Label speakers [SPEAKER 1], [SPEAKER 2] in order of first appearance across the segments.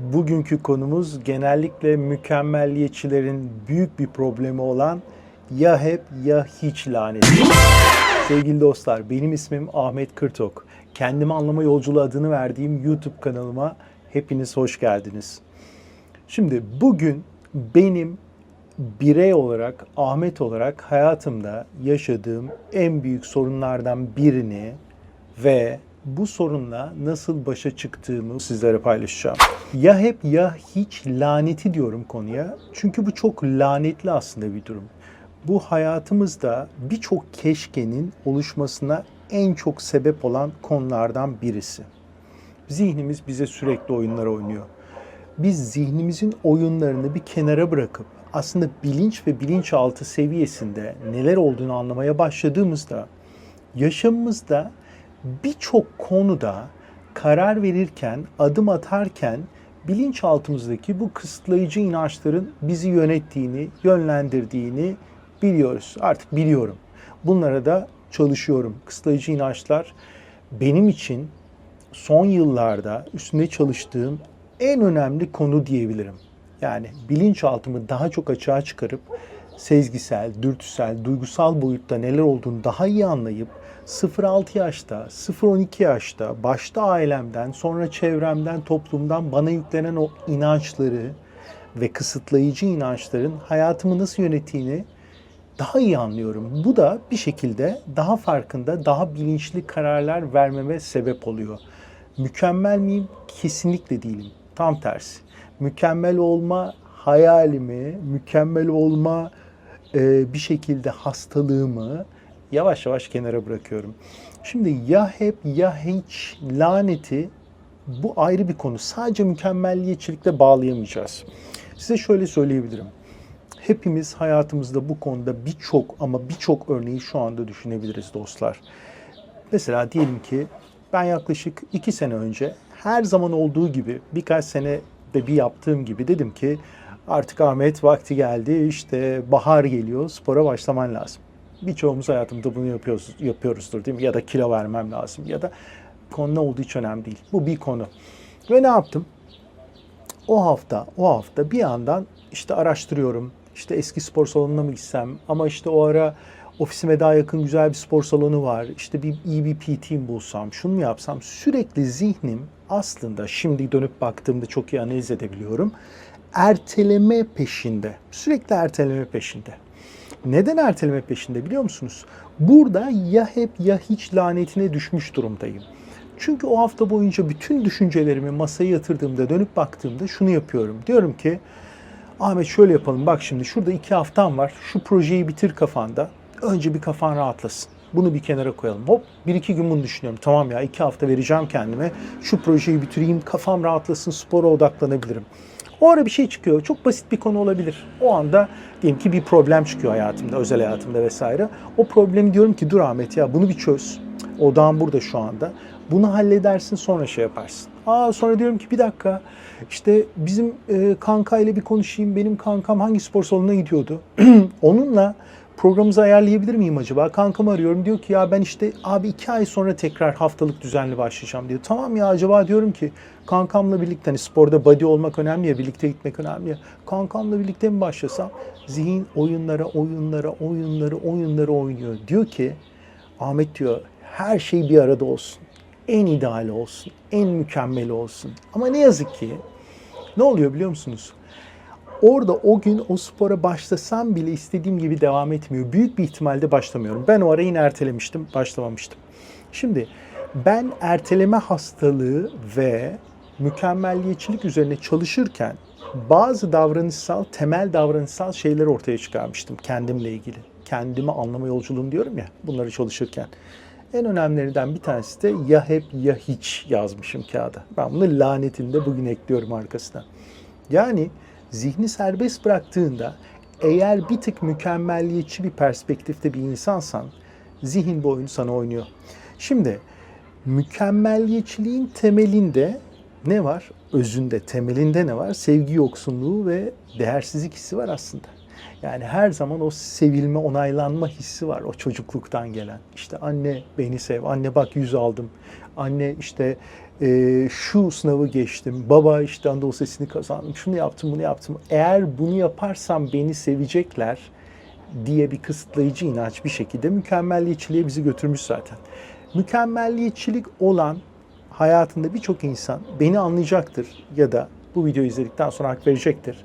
[SPEAKER 1] Bugünkü konumuz genellikle mükemmelliyetçilerin büyük bir problemi olan ya hep ya hiç laneti. Sevgili dostlar, benim ismim Ahmet Kırtok. Kendimi anlama yolculuğu adını verdiğim YouTube kanalıma hepiniz hoş geldiniz. Şimdi bugün benim birey olarak, Ahmet olarak hayatımda yaşadığım en büyük sorunlardan birini ve bu sorunla nasıl başa çıktığımı sizlere paylaşacağım. Ya hep ya hiç laneti diyorum konuya. Çünkü bu çok lanetli aslında bir durum. Bu hayatımızda birçok keşkenin oluşmasına en çok sebep olan konulardan birisi. Zihnimiz bize sürekli oyunlar oynuyor. Biz zihnimizin oyunlarını bir kenara bırakıp aslında bilinç ve bilinçaltı seviyesinde neler olduğunu anlamaya başladığımızda yaşamımızda birçok konuda karar verirken, adım atarken bilinçaltımızdaki bu kısıtlayıcı inançların bizi yönettiğini, yönlendirdiğini biliyoruz. Artık biliyorum. Bunlara da çalışıyorum. Kısıtlayıcı inançlar benim için son yıllarda üstünde çalıştığım en önemli konu diyebilirim. Yani bilinçaltımı daha çok açığa çıkarıp sezgisel, dürtüsel, duygusal boyutta neler olduğunu daha iyi anlayıp 0-6 yaşta, 0-12 yaşta başta ailemden, sonra çevremden, toplumdan bana yüklenen o inançları ve kısıtlayıcı inançların hayatımı nasıl yönettiğini daha iyi anlıyorum. Bu da bir şekilde daha farkında, daha bilinçli kararlar vermeme sebep oluyor. Mükemmel miyim? Kesinlikle değilim. Tam tersi. Mükemmel olma hayalimi, mükemmel olma bir şekilde hastalığımı yavaş yavaş kenara bırakıyorum. Şimdi ya hep ya hiç laneti bu ayrı bir konu. Sadece mükemmelliyetçilikle bağlayamayacağız. Size şöyle söyleyebilirim. Hepimiz hayatımızda bu konuda birçok ama birçok örneği şu anda düşünebiliriz dostlar. Mesela diyelim ki ben yaklaşık iki sene önce her zaman olduğu gibi birkaç sene de bir yaptığım gibi dedim ki artık Ahmet vakti geldi işte bahar geliyor spora başlaman lazım. Birçoğumuz hayatımda bunu yapıyoruz, yapıyoruzdur değil mi? Ya da kilo vermem lazım ya da konu ne olduğu hiç önemli değil. Bu bir konu. Ve ne yaptım? O hafta, o hafta bir yandan işte araştırıyorum. İşte eski spor salonuna mı gitsem? Ama işte o ara ofisime daha yakın güzel bir spor salonu var. İşte bir iyi bir PT'm bulsam, şunu mu yapsam? Sürekli zihnim aslında şimdi dönüp baktığımda çok iyi analiz edebiliyorum. Erteleme peşinde. Sürekli erteleme peşinde. Neden erteleme peşinde biliyor musunuz? Burada ya hep ya hiç lanetine düşmüş durumdayım. Çünkü o hafta boyunca bütün düşüncelerimi masaya yatırdığımda, dönüp baktığımda şunu yapıyorum. Diyorum ki Ahmet şöyle yapalım bak şimdi şurada iki haftam var. Şu projeyi bitir kafanda. Önce bir kafan rahatlasın. Bunu bir kenara koyalım. Hop bir iki gün bunu düşünüyorum. Tamam ya iki hafta vereceğim kendime. Şu projeyi bitireyim kafam rahatlasın spora odaklanabilirim. O ara bir şey çıkıyor. Çok basit bir konu olabilir. O anda diyelim ki bir problem çıkıyor hayatımda, özel hayatımda vesaire. O problemi diyorum ki dur Ahmet ya bunu bir çöz. Odağın burada şu anda. Bunu halledersin sonra şey yaparsın. Aa sonra diyorum ki bir dakika işte bizim e, kanka ile bir konuşayım. Benim kankam hangi spor salonuna gidiyordu? Onunla programımızı ayarlayabilir miyim acaba? Kankamı arıyorum diyor ki ya ben işte abi iki ay sonra tekrar haftalık düzenli başlayacağım diyor. Tamam ya acaba diyorum ki kankamla birlikte hani sporda body olmak önemli ya birlikte gitmek önemli ya. Kankamla birlikte mi başlasam? Zihin oyunlara oyunlara oyunları oyunları oynuyor. Diyor ki Ahmet diyor her şey bir arada olsun. En ideali olsun. En mükemmeli olsun. Ama ne yazık ki ne oluyor biliyor musunuz? Orada o gün o spora başlasam bile istediğim gibi devam etmiyor. Büyük bir ihtimalle başlamıyorum. Ben o ara yine ertelemiştim, başlamamıştım. Şimdi ben erteleme hastalığı ve mükemmelliyetçilik üzerine çalışırken bazı davranışsal, temel davranışsal şeyler ortaya çıkarmıştım kendimle ilgili. Kendimi anlama yolculuğum diyorum ya bunları çalışırken. En önemlilerinden bir tanesi de ya hep ya hiç yazmışım kağıda. Ben bunu lanetini de bugün ekliyorum arkasına. Yani zihni serbest bıraktığında eğer bir tık mükemmelliyetçi bir perspektifte bir insansan zihin bu oyunu sana oynuyor. Şimdi mükemmelliyetçiliğin temelinde ne var? Özünde, temelinde ne var? Sevgi yoksunluğu ve değersizlik hissi var aslında. Yani her zaman o sevilme, onaylanma hissi var o çocukluktan gelen. İşte anne beni sev, anne bak yüz aldım, anne işte e, şu sınavı geçtim, baba işte Anadolu Sesi'ni kazandım, şunu yaptım, bunu yaptım. Eğer bunu yaparsam beni sevecekler diye bir kısıtlayıcı inanç bir şekilde mükemmelliyetçiliğe bizi götürmüş zaten. Mükemmelliyetçilik olan hayatında birçok insan beni anlayacaktır ya da bu videoyu izledikten sonra hak verecektir.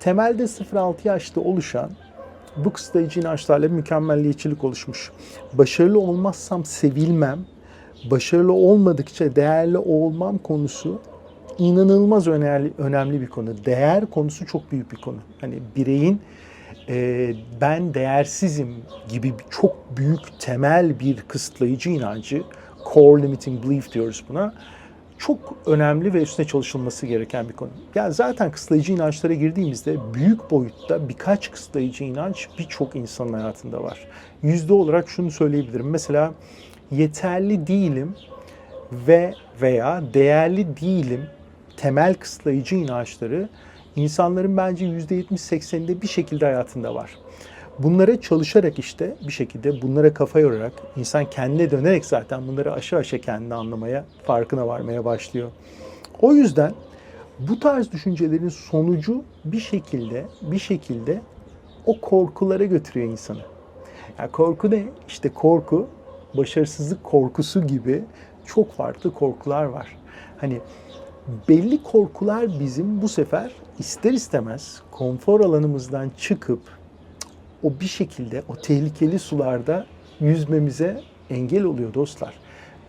[SPEAKER 1] Temelde 0-6 yaşta oluşan bu kısıtlayıcı inançlarla mükemmelliyetçilik oluşmuş. Başarılı olmazsam sevilmem, başarılı olmadıkça değerli olmam konusu inanılmaz önemli, önemli bir konu. Değer konusu çok büyük bir konu. Hani bireyin e, ben değersizim gibi çok büyük temel bir kısıtlayıcı inancı, core limiting belief diyoruz buna. Çok önemli ve üstüne çalışılması gereken bir konu. Yani zaten kısıtlayıcı inançlara girdiğimizde büyük boyutta birkaç kısıtlayıcı inanç birçok insanın hayatında var. Yüzde olarak şunu söyleyebilirim. Mesela yeterli değilim ve veya değerli değilim temel kısıtlayıcı inançları insanların bence %70-80'inde bir şekilde hayatında var. Bunlara çalışarak işte bir şekilde bunlara kafa yorarak insan kendine dönerek zaten bunları aşağı aşağı kendini anlamaya, farkına varmaya başlıyor. O yüzden bu tarz düşüncelerin sonucu bir şekilde bir şekilde o korkulara götürüyor insanı. Ya korku ne? İşte korku, başarısızlık korkusu gibi çok farklı korkular var. Hani belli korkular bizim bu sefer ister istemez konfor alanımızdan çıkıp o bir şekilde o tehlikeli sularda yüzmemize engel oluyor dostlar.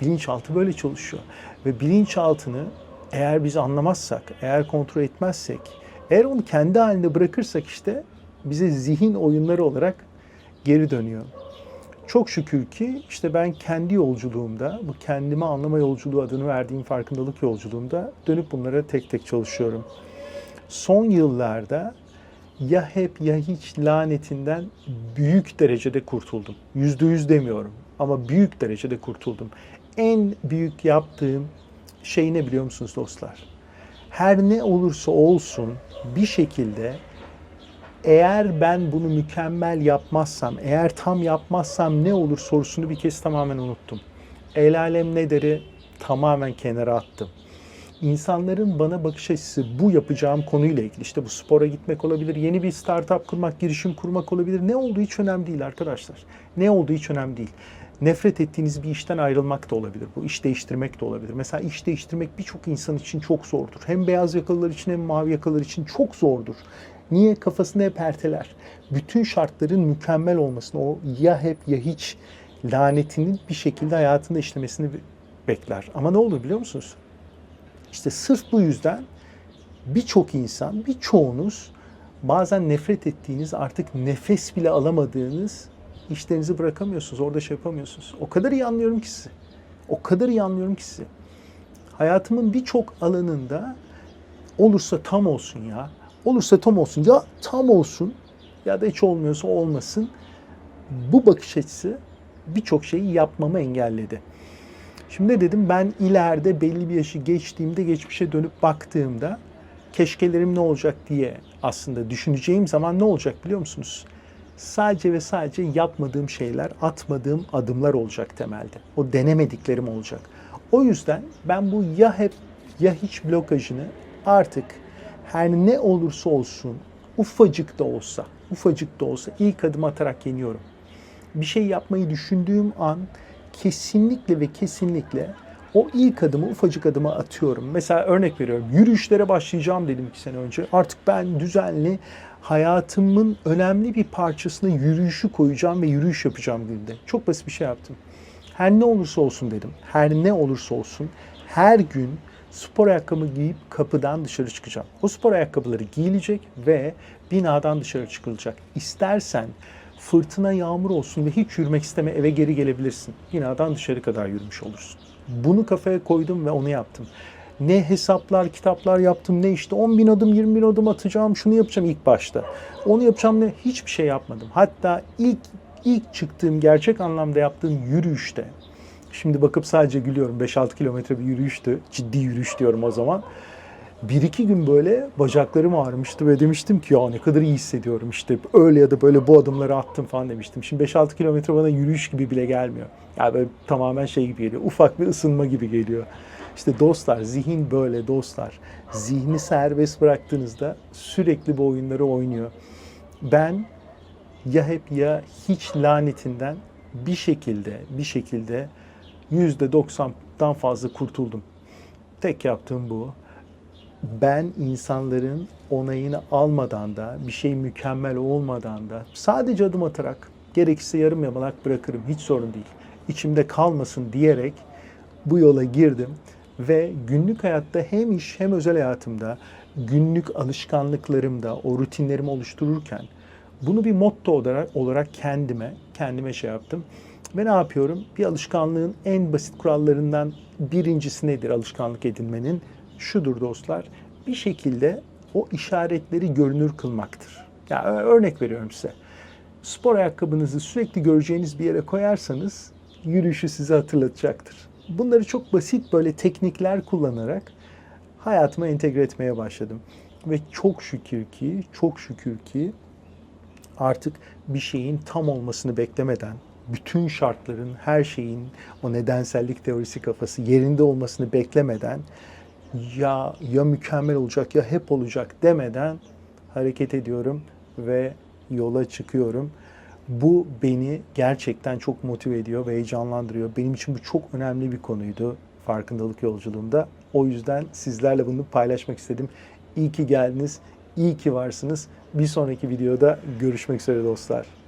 [SPEAKER 1] Bilinçaltı böyle çalışıyor. Ve bilinçaltını eğer biz anlamazsak, eğer kontrol etmezsek, eğer onu kendi halinde bırakırsak işte bize zihin oyunları olarak geri dönüyor. Çok şükür ki işte ben kendi yolculuğumda, bu kendimi anlama yolculuğu adını verdiğim farkındalık yolculuğumda dönüp bunlara tek tek çalışıyorum. Son yıllarda ya hep ya hiç lanetinden büyük derecede kurtuldum. Yüzde yüz demiyorum ama büyük derecede kurtuldum. En büyük yaptığım şey ne biliyor musunuz dostlar? Her ne olursa olsun bir şekilde eğer ben bunu mükemmel yapmazsam, eğer tam yapmazsam ne olur sorusunu bir kez tamamen unuttum. El alem ne deri tamamen kenara attım. İnsanların bana bakış açısı bu yapacağım konuyla ilgili işte bu spora gitmek olabilir, yeni bir startup kurmak, girişim kurmak olabilir. Ne olduğu hiç önemli değil arkadaşlar. Ne olduğu hiç önemli değil. Nefret ettiğiniz bir işten ayrılmak da olabilir. Bu iş değiştirmek de olabilir. Mesela iş değiştirmek birçok insan için çok zordur. Hem beyaz yakalılar için hem mavi yakalılar için çok zordur. Niye? Kafasında hep erteler. Bütün şartların mükemmel olmasını, o ya hep ya hiç lanetinin bir şekilde hayatında işlemesini bekler. Ama ne olur biliyor musunuz? İşte sırf bu yüzden birçok insan, birçoğunuz bazen nefret ettiğiniz, artık nefes bile alamadığınız işlerinizi bırakamıyorsunuz, orada şey yapamıyorsunuz. O kadar iyi anlıyorum ki sizi. O kadar iyi anlıyorum ki sizi. Hayatımın birçok alanında olursa tam olsun ya. Olursa tam olsun. Ya tam olsun ya da hiç olmuyorsa olmasın. Bu bakış açısı birçok şeyi yapmamı engelledi. Şimdi dedim ben ileride belli bir yaşı geçtiğimde geçmişe dönüp baktığımda keşkelerim ne olacak diye aslında düşüneceğim zaman ne olacak biliyor musunuz? Sadece ve sadece yapmadığım şeyler, atmadığım adımlar olacak temelde. O denemediklerim olacak. O yüzden ben bu ya hep ya hiç blokajını artık her ne olursa olsun ufacık da olsa, ufacık da olsa ilk adım atarak yeniyorum. Bir şey yapmayı düşündüğüm an kesinlikle ve kesinlikle o ilk adımı ufacık adıma atıyorum. Mesela örnek veriyorum. Yürüyüşlere başlayacağım dedim iki sene önce. Artık ben düzenli hayatımın önemli bir parçasına yürüyüşü koyacağım ve yürüyüş yapacağım günde. Çok basit bir şey yaptım. Her ne olursa olsun dedim. Her ne olursa olsun her gün spor ayakkabı giyip kapıdan dışarı çıkacağım. O spor ayakkabıları giyilecek ve binadan dışarı çıkılacak. İstersen fırtına yağmur olsun ve hiç yürümek isteme eve geri gelebilirsin. Binadan dışarı kadar yürümüş olursun. Bunu kafaya koydum ve onu yaptım. Ne hesaplar, kitaplar yaptım, ne işte 10 bin adım, 20 bin adım atacağım, şunu yapacağım ilk başta. Onu yapacağım ne? Hiçbir şey yapmadım. Hatta ilk ilk çıktığım, gerçek anlamda yaptığım yürüyüşte, şimdi bakıp sadece gülüyorum, 5-6 kilometre bir yürüyüştü, ciddi yürüyüş diyorum o zaman. bir iki gün böyle bacaklarım ağrımıştı ve demiştim ki ya ne kadar iyi hissediyorum işte öyle ya da böyle bu adımları attım falan demiştim. Şimdi 5-6 kilometre bana yürüyüş gibi bile gelmiyor. Yani böyle tamamen şey gibi geliyor. Ufak bir ısınma gibi geliyor. İşte dostlar zihin böyle dostlar. Zihni serbest bıraktığınızda sürekli bu oyunları oynuyor. Ben ya hep ya hiç lanetinden bir şekilde bir şekilde %90'dan fazla kurtuldum. Tek yaptığım bu. Ben insanların onayını almadan da, bir şey mükemmel olmadan da sadece adım atarak, gerekirse yarım yamalak bırakırım, hiç sorun değil. İçimde kalmasın diyerek bu yola girdim ve günlük hayatta hem iş hem özel hayatımda, günlük alışkanlıklarımda, o rutinlerimi oluştururken bunu bir motto olarak, olarak kendime, kendime şey yaptım. Ve ne yapıyorum? Bir alışkanlığın en basit kurallarından birincisi nedir alışkanlık edinmenin? Şudur dostlar. Bir şekilde o işaretleri görünür kılmaktır. Ya yani örnek veriyorum size. Spor ayakkabınızı sürekli göreceğiniz bir yere koyarsanız yürüyüşü size hatırlatacaktır. Bunları çok basit böyle teknikler kullanarak hayatıma entegre etmeye başladım. Ve çok şükür ki, çok şükür ki artık bir şeyin tam olmasını beklemeden bütün şartların, her şeyin o nedensellik teorisi kafası yerinde olmasını beklemeden ya ya mükemmel olacak ya hep olacak demeden hareket ediyorum ve yola çıkıyorum. Bu beni gerçekten çok motive ediyor ve heyecanlandırıyor. Benim için bu çok önemli bir konuydu farkındalık yolculuğumda. O yüzden sizlerle bunu paylaşmak istedim. İyi ki geldiniz, iyi ki varsınız. Bir sonraki videoda görüşmek üzere dostlar.